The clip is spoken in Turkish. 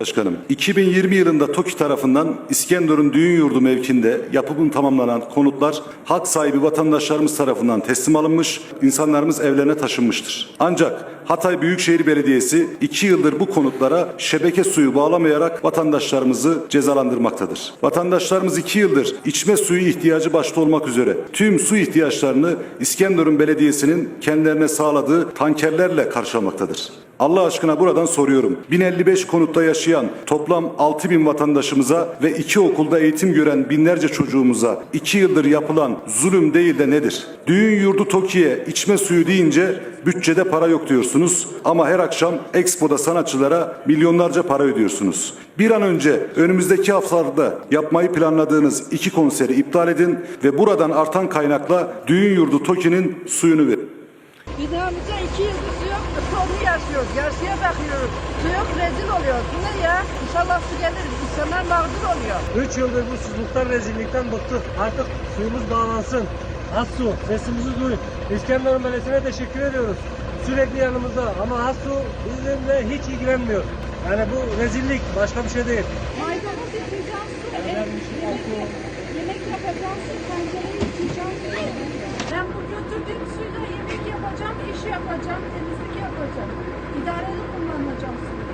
Başkanım, 2020 yılında TOKİ tarafından İskenderun Düğün Yurdu mevkinde yapımın tamamlanan konutlar hak sahibi vatandaşlarımız tarafından teslim alınmış, insanlarımız evlerine taşınmıştır. Ancak Hatay Büyükşehir Belediyesi 2 yıldır bu konutlara şebeke suyu bağlamayarak vatandaşlarımızı cezalandırmaktadır. Vatandaşlarımız 2 yıldır içme suyu ihtiyacı başta olmak üzere tüm su ihtiyaçlarını İskenderun Belediyesi'nin kendilerine sağladığı tankerlerle karşılamaktadır. Allah aşkına buradan soruyorum. 1055 konutta yaşayan toplam 6000 vatandaşımıza ve iki okulda eğitim gören binlerce çocuğumuza 2 yıldır yapılan zulüm değil de nedir? Düğün yurdu Toki'ye içme suyu deyince bütçede para yok diyorsunuz ama her akşam Expo'da sanatçılara milyonlarca para ödüyorsunuz. Bir an önce önümüzdeki haftalarda yapmayı planladığınız iki konseri iptal edin ve buradan artan kaynakla düğün yurdu Toki'nin suyunu verin. Binamıza iki yıldır su yok. Sorunu yaşıyoruz. Yarısıya bakıyoruz. Su yok rezil oluyoruz. Bu ne ya? İnşallah su gelir. İnsanlar mağdur oluyor. 3 yıldır bu susuzluktan, rezillikten bıktık. Artık suyumuz bağlansın. Az su, sesimizi duy. İskenderun Belediyesi'ne teşekkür ediyoruz. Sürekli yanımızda ama az su bizimle hiç ilgilenmiyor. Yani bu rezillik, başka bir şey değil. Maydanoz yıkayacağım su, et, yemek, yemek yapacağım su, tencereyi yıkayacağım su. Ben bu götürdüğüm suyla yemek yapacağım, iş yapacağım, temizlik yapacağım. İdareli kullanacağım suyu.